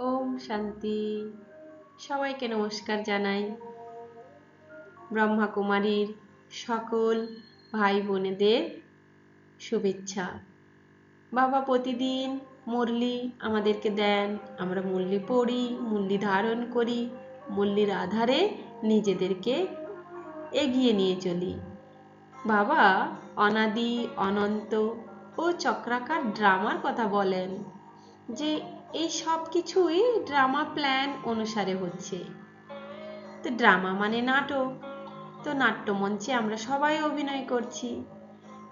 ওম শান্তি। সবাইকে নমস্কার জানাই। ব্রহ্মাকুমারীর সকল ভাই বোনেদের শুভেচ্ছা। বাবা প্রতিদিন মুরলি আমাদেরকে দেন। আমরা মুরলি পড়ি, মুরলি ধারণ করি, মুরলির আধারে নিজেদেরকে এগিয়ে নিয়ে চলি। বাবা অনাদি, অনন্ত ও চক্রাকার ড্রামার কথা বলেন। যে এই সব কিছুই ড্রামা প্ল্যান অনুসারে হচ্ছে। তো ড্রামা মানে নাটক। তো নাট্যমঞ্চে আমরা সবাই অভিনয় করছি।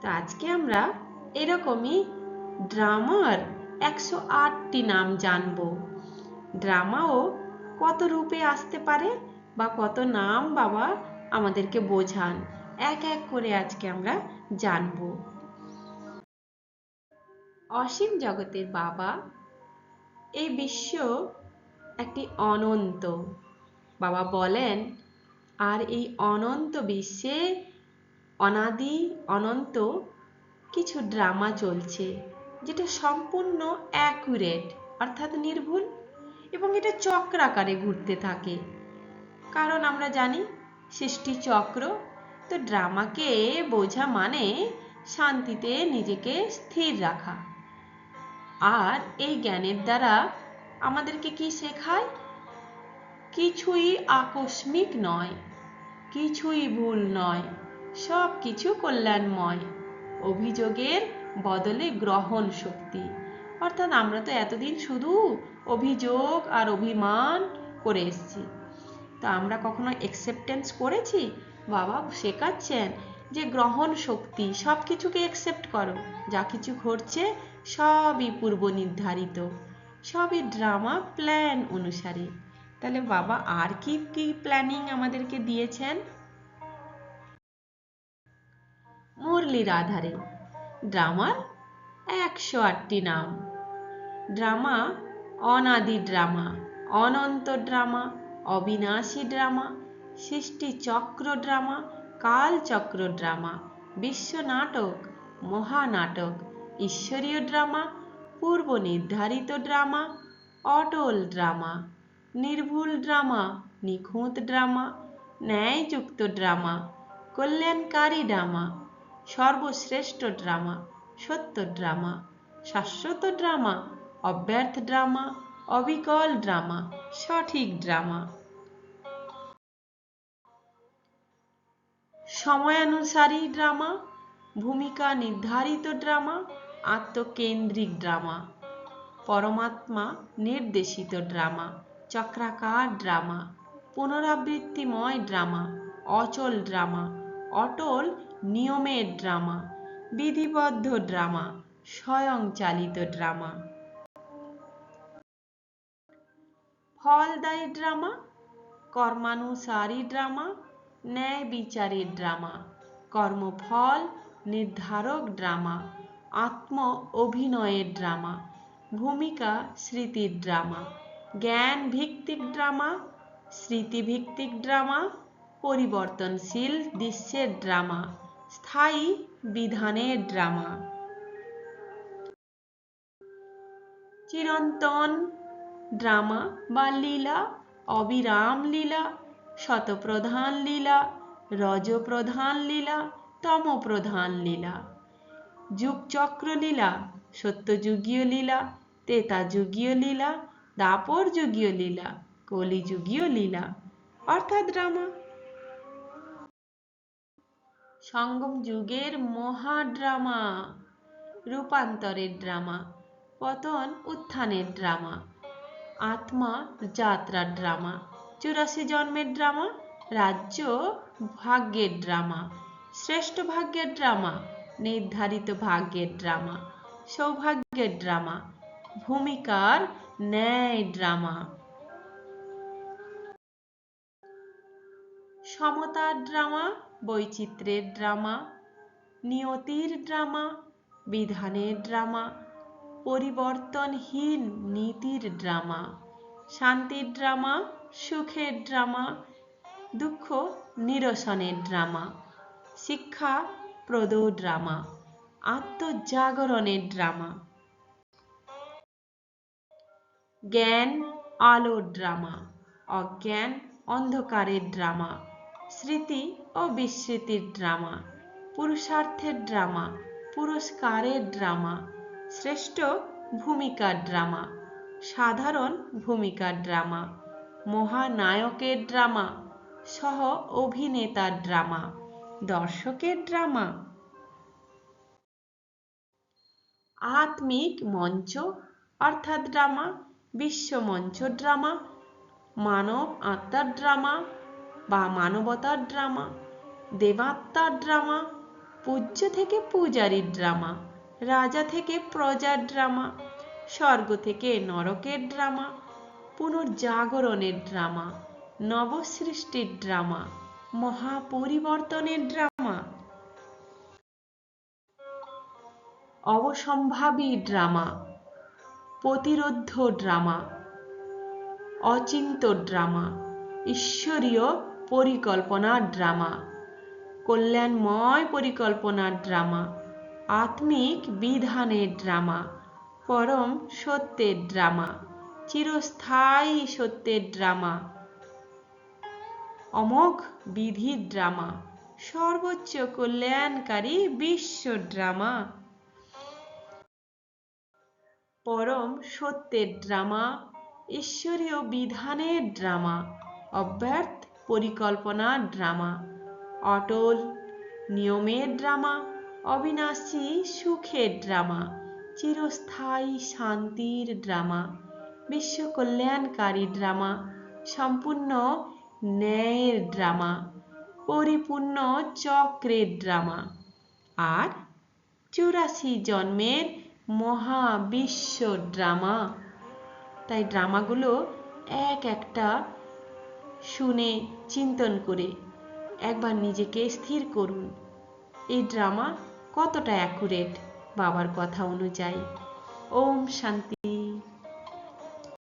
তো আজকে আমরা এরকমই ড্রামার একশো আটটি নাম জানব। ড্রামাও কত রূপে আসতে পারে বা কত নাম বাবা আমাদেরকে বোঝান। এক এক করে আজকে আমরা জানব। অসীম জগতের বাবা এই বিশ্ব একটি অনন্ত। বাবা বলেন, আর এই অনন্ত বিশ্বে অনাদি অনন্ত কিছু ড্রামা চলছে, যেটা সম্পূর্ণ অ্যাকুরেট, অর্থাৎ নির্ভুল, এবং এটা চক্রাকারে ঘুরতে থাকে। কারণ আমরা জানি, সৃষ্টি চক্র তো ড্রামাকে বোঝা মানে শান্তিতে নিজেকে স্থির রাখা। আর এই জ্ঞানের দ্বারা আমাদেরকে কি শেখায়? কিছুই আকস্মিক নয়, কিছুই ভুল নয় সব কিছু কল্যাণময়। অভিযোগের বদলে গ্রহণ শক্তি। অর্থাৎ আমরা তো এতদিন শুধু অভিযোগ আর অভিমান করে এসেছি। তা আমরা কখনো অ্যাকসেপ্টেন্স করেছি? বাবা শেখাচ্ছেন যে গ্রহণ শক্তি সব কিছুকে অ্যাকসেপ্ট করো। যা কিছু ঘটছে সবই পূর্ব নির্ধারিত। সবই ড্রামা প্ল্যান অনুসারে। তাহলে বাবা, আর কি কি প্ল্যানিং আমাদেরকে দিয়েছেন? মুরলির আধারে ড্রামার একশো আটটি নাম। ড্রামা অনাদি ড্রামা অনন্ত ড্রামা অবিনাশী ড্রামা সৃষ্টি চক্র ড্রামা কালচক্র ড্রামা বিশ্ব নাটক মহানাটক ঈশ্বরীয় ড্রামা, পূর্ব নির্ধারিত ড্রামা, অটল ড্রামা, নির্ভুল ড্রামা, নিখুঁত ড্রামা, ন্যায়যুক্ত ড্রামা, কল্যাণকারী ড্রামা, সর্বশ্রেষ্ঠ ড্রামা, সত্য ড্রামা, শাশ্বত ড্রামা, অব্যর্থ ড্রামা, অবিকল ড্রামা, সঠিক ড্রামা। সময়ানুসারী ড্রামা, ভূমিকা নির্ধারিত ড্রামা আত্মকেন্দ্রিক ড্রামা, পরমাত্মা নির্দেশিত ড্রামা, চক্রাকার ড্রামা, পুনরাবৃত্তিময় ড্রামা, অচল ড্রামা, অটল নিয়মের ড্রামা, বিধিবদ্ধ ড্রামা, স্বয়ংচালিত ড্রামা। ফলদায়ী ড্রামা, কর্মানুসারী ড্রামা ন্যায় বিচারের ড্রামা, কর্মফল নির্ধারক ড্রামা আত্ম অভিনয়ের ড্রামা, ভূমিকা স্মৃতির ড্রামা, জ্ঞান ভিত্তিক ড্রামা স্মৃতিভিত্তিক ড্রামা, পরিবর্তনশীল দৃশ্যের ড্রামা, স্থায়ী বিধানের ড্রামা। চিরন্তন ড্রামা বা লীলা, অবিরাম লীলা, শতপ্রধান লীলা, রজপ্রধান লীলা, তমপ্রধান লীলা। যুগচক্র লীলা সত্যযুগীয় লীলা যুগীয় লীলা দাপর যুগীয় লীলা, কলিযুগীয় লীলা। অর্থাৎ ড্রামা সঙ্গম যুগের মহা ড্রামা রূপান্তরের ড্রামা, পতন উত্থানের ড্রামা, আত্মা যাত্রার ড্রামা, চুরাশি জন্মের ড্রামা, রাজ্য ভাগ্যের ড্রামা, শ্রেষ্ঠ ভাগ্যের ড্রামা। নির্ধারিত ভাগ্যের ড্রামা সৌভাগ্যের ড্রামা ভূমিকার ন্যায় ড্রামা সমতার ড্রামা বৈচিত্র্যের ড্রামা নিয়তির ড্রামা বিধানের ড্রামা পরিবর্তনহীন নীতির ড্রামা শান্তির ড্রামা সুখের ড্রামা দুঃখ নিরসনের ড্রামা শিক্ষা প্রদ ড্রামা, আত্মজাগরণের ড্রামা। জ্ঞান আলোর ড্রামা, অজ্ঞান অন্ধকারের ড্রামা, স্মৃতি ও বিস্মৃতির ড্রামা, পুরুষার্থের ড্রামা, পুরস্কারের ড্রামা, শ্রেষ্ঠ ভূমিকার ড্রামা, সাধারণ ভূমিকার ড্রামা, মহানায়কের ড্রামা সহ অভিনেতার ড্রামা। দর্শকের ড্রামা। আত্মিক মঞ্চ অর্থাৎ ড্রামা বিশ্বমঞ্চ ড্রামা, মানব আত্মার ড্রামা বা মানবতার ড্রামা, দেবাত্মার ড্রামা, পূজ্য থেকে পূজারীর ড্রামা, রাজা থেকে প্রজার ড্রামা, স্বর্গ থেকে নরকের ড্রামা, পুনর্জাগরণের ড্রামা, নবসৃষ্টির ড্রামা। মহাপরিবর্তনের ড্রামা। অবসম্ভাবী ড্রামা। প্রতিরোধ ড্রামা। অচিন্ত ড্রামা। ঈশ্বরীয় পরিকল্পনা ড্রামা। কল্যাণময় পরিকল্পনার ড্রামা। আত্মিক বিধানের ড্রামা। পরম সত্যের ড্রামা। চিরস্থায়ী সত্যের ড্রামা। অমোঘ বিধির ড্রামা। সর্বোচ্চ কল্যাণকারী বিশ্ব ড্রামা। পরম সত্যের ড্রামা, ঈশ্বরীয় বিধানের ড্রামা, অব্যর্থ পরিকল্পনা ড্রামা, অটল নিয়মের ড্রামা, অবিনাশী সুখের ড্রামা, চিরস্থায়ী শান্তির ড্রামা, বিশ্ব কল্যাণকারী ড্রামা, সম্পূর্ণ ন্যায়ের ড্রামা, পরিপূর্ণ চক্রের ড্রামা। আর চুরাশি জন্মের মহাবিশ্ব ড্রামা। তাই ড্রামাগুলো এক একটা শুনে, চিন্তন করে একবার নিজেকে স্থির করুন। এই ড্রামা কতটা অ্যাকুরেট, বাবার কথা অনুযায়ী। ওম শান্তি।